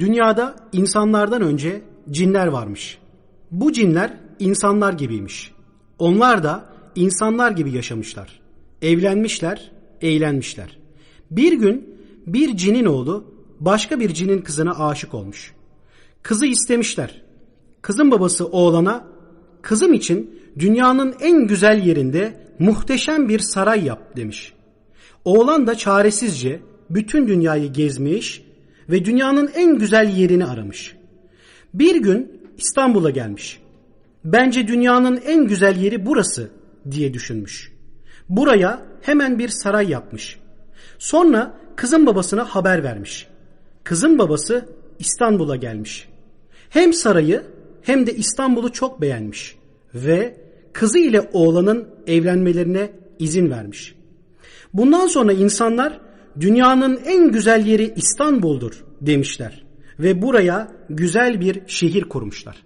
Dünyada insanlardan önce cinler varmış. Bu cinler insanlar gibiymiş. Onlar da insanlar gibi yaşamışlar. Evlenmişler, eğlenmişler. Bir gün bir cinin oğlu başka bir cinin kızına aşık olmuş. Kızı istemişler. Kızın babası oğlana kızım için dünyanın en güzel yerinde muhteşem bir saray yap demiş. Oğlan da çaresizce bütün dünyayı gezmiş ve dünyanın en güzel yerini aramış. Bir gün İstanbul'a gelmiş. Bence dünyanın en güzel yeri burası diye düşünmüş. Buraya hemen bir saray yapmış. Sonra kızın babasına haber vermiş. Kızın babası İstanbul'a gelmiş. Hem sarayı hem de İstanbul'u çok beğenmiş ve kızı ile oğlanın evlenmelerine izin vermiş. Bundan sonra insanlar dünyanın en güzel yeri İstanbul'dur demişler ve buraya güzel bir şehir kurmuşlar.